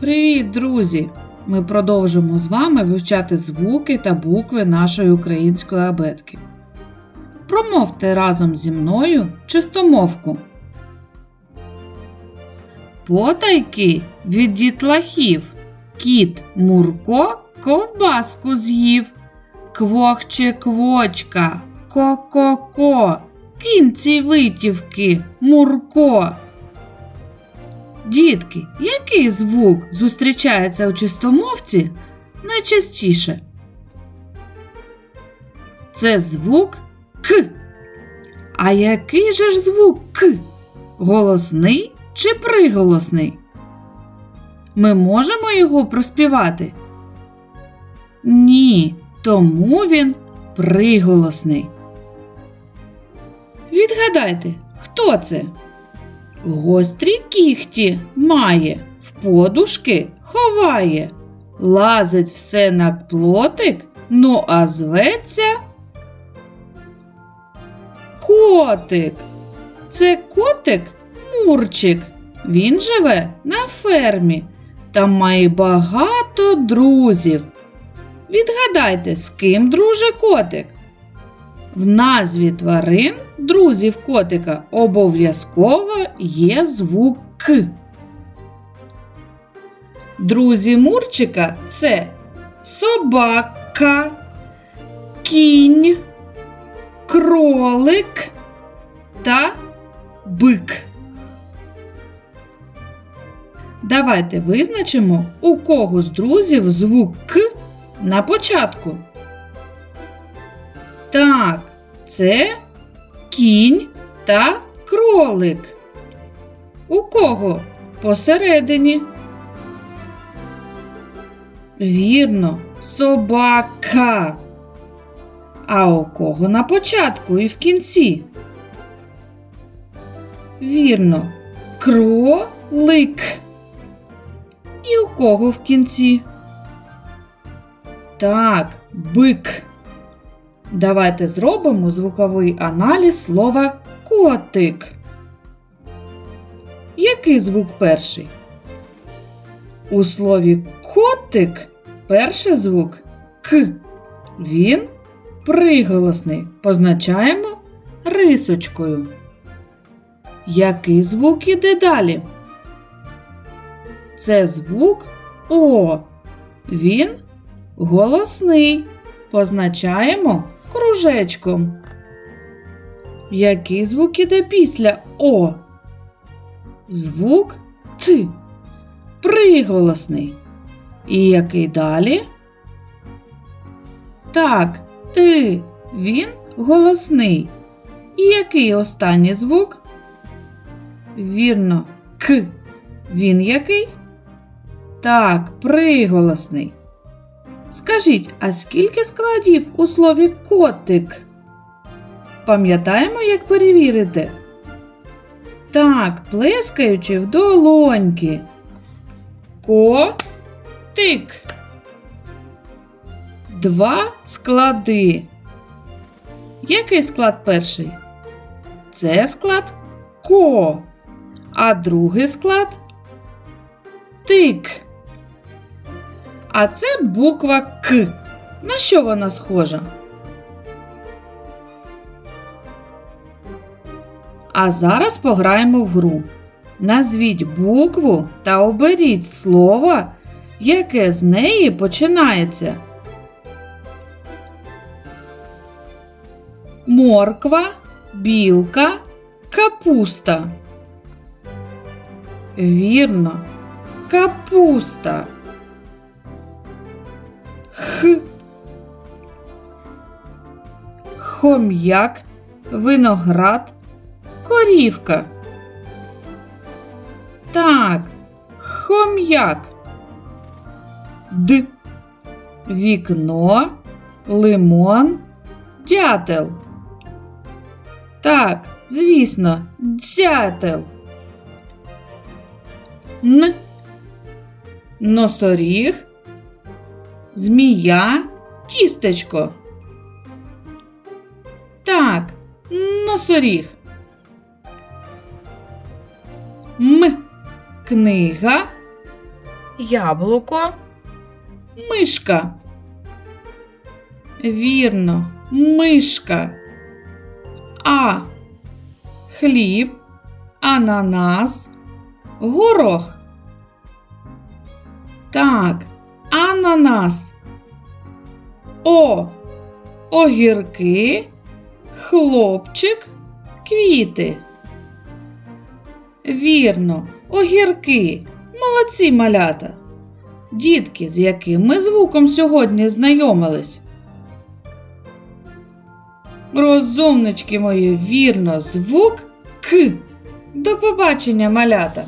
Привіт, друзі! Ми продовжимо з вами вивчати звуки та букви нашої української абетки. Промовте разом зі мною чистомовку. Потайки від дітлахів. Кіт Мурко ковбаску з'їв. Квохче квочка, ко-ко-ко, кінці витівки, Мурко. Дітки, який звук зустрічається у чистомовці найчастіше? Це звук К. А який же ж звук К? Голосний чи приголосний? Ми можемо його проспівати? Ні, тому він приголосний. Відгадайте, хто це? Гострі кіхті має, в подушки ховає, лазить все на плотик, ну а зветься котик. Це котик Мурчик. Він живе на фермі та має багато друзів. Відгадайте, з ким друже котик? В назві тварин друзів котика обов'язково є звук К. Друзі Мурчика це собака, кінь, кролик та бик. Давайте визначимо, у кого з друзів звук К на початку. Так, це кінь та кролик. У кого посередині? Вірно, собака. А у кого на початку і в кінці? Вірно, кролик. І у кого в кінці? Так, бик. Давайте зробимо звуковий аналіз слова котик. Який звук перший? У слові котик перший звук К. Він приголосний. Позначаємо рисочкою. Який звук іде далі? Це звук О. Він голосний. Позначаємо кружечком. Який звук іде після О? Звук Т. Приголосний. І який далі? Так, И. Він голосний. І який останній звук? Вірно, К. Він який? Так, приголосний. Скажіть, а скільки складів у слові котик? Пам'ятаємо, як перевірити? Так, плескаючи в долоньки. Котик. Два склади. Який склад перший? Це склад ко. А другий склад тик. А це буква К. На що вона схожа? А зараз пограємо в гру. Назвіть букву та оберіть слово, яке з неї починається. Морква, білка, капуста. Вірно, капуста. Х. Хом'як, виноград, корівка. Так, хом'як. Д. Вікно, лимон, дятел. Так, звісно, дятел. Н. Носоріг, Змія, тістечко. Так, носоріг. М. Книга, Яблуко. Мишка. Вірно, мишка. А. Хліб, ананас, горох. Так, ананас. О. Огірки, хлопчик, квіти. Вірно, огірки. Молодці малята. Дітки, з яким ми звуком сьогодні знайомились? Розумнички мої, вірно, звук К. До побачення, малята!